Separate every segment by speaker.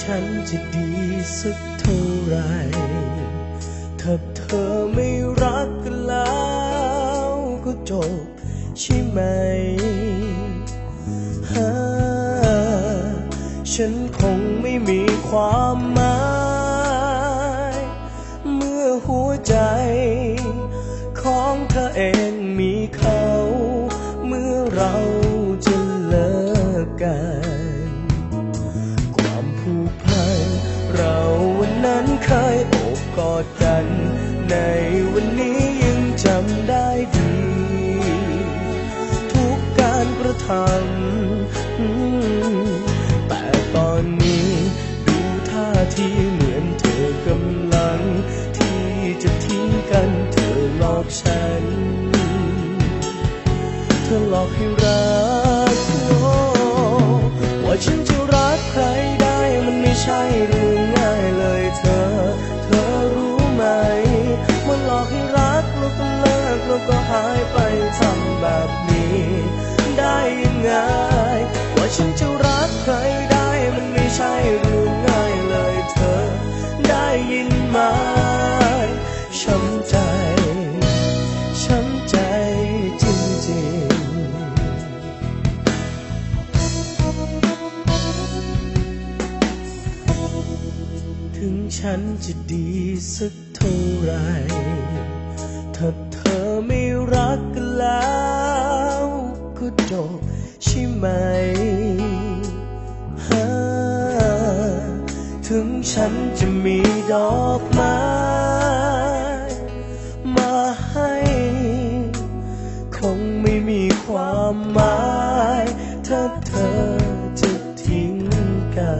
Speaker 1: ฉันจะดีสักเท่าไร ถ้าเธอไม่รักกันแล้วก็จบใช่ไหมฮะฉันคงไม่มีความหมาย กอดกัน ในวันนี้ยังจำได้ดี ทุกการกระทำแต่ตอนนี้ดูท่าทีเหมือนเธอกำลัง ที่จะทิ้งกันเธอหลอกฉัน เธอหลอกให้รักว่าฉันจะรักใครได้มันไม่ใช่เรื่องง่ายเลยายไปทำแบบนี้ ได้ยังไง ว่าฉันจะรักใครได้มันไม่ใช่เรื่องง่ายเลยเธอ ได้ยินไหมช้ำใจ ช้ำใจจริงๆถึงฉันจะดีสักเท่าไหรถ้าเธอ แล้วก็จบใช่ไหมฮะถึงฉันจะมีดอกไม้มาให้ คงไม่มีความหมาย ถ้าเธอจะทิ้งกั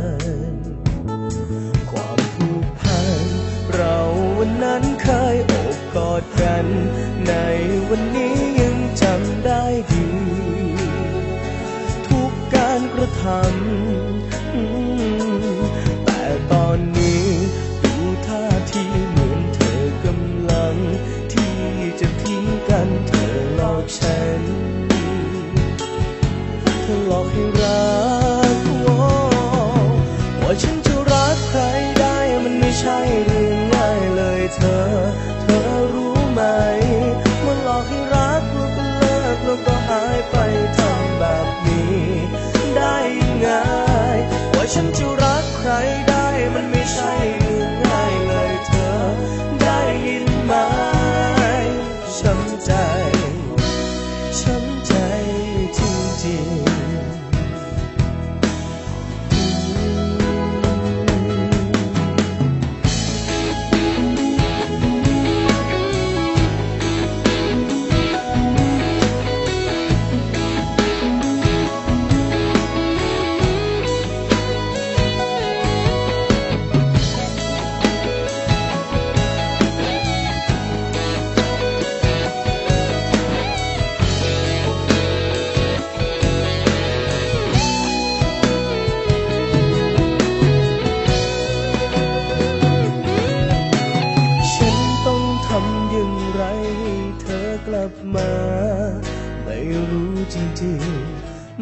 Speaker 1: น ความผูกพัน เราวันนั้นเคยโอบกอดกันในวันนี้ ฉันจะรักใคร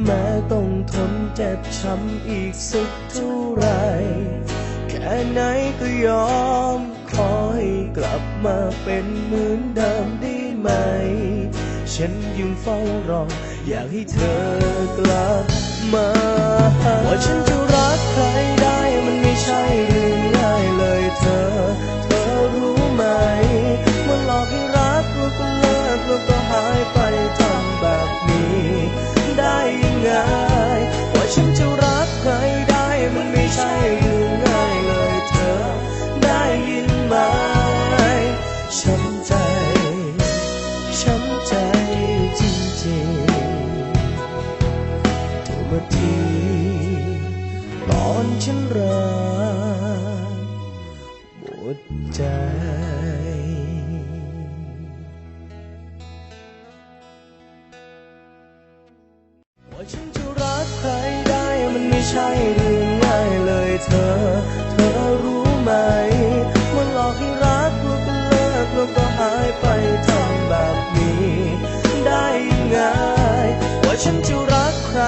Speaker 1: แม้ต้องทนเจ็บช้ำอีกสักเท่าไร แค่ไหนก็ยอม ขอให้กลับมาเป็นเหมือนเดิมได้ไหม ฉันยังเฝ้ารอ อยากให้เธอกลับมา ว่าฉันจะรักใครได้มันไม่ใช่เรื่องง่ายเลยเธอ มาที ตอนฉันรักหมดใจว่าฉันจะรักใครได้มันไม่ใช่เรื่องง่ายเลยเธอ เธอรู้ไหมมันหลอกให้รักแล้วก็เลิกแล้วก็หายไปทำแบบนี้ ได้ยังไงว่าฉันจะรักใคร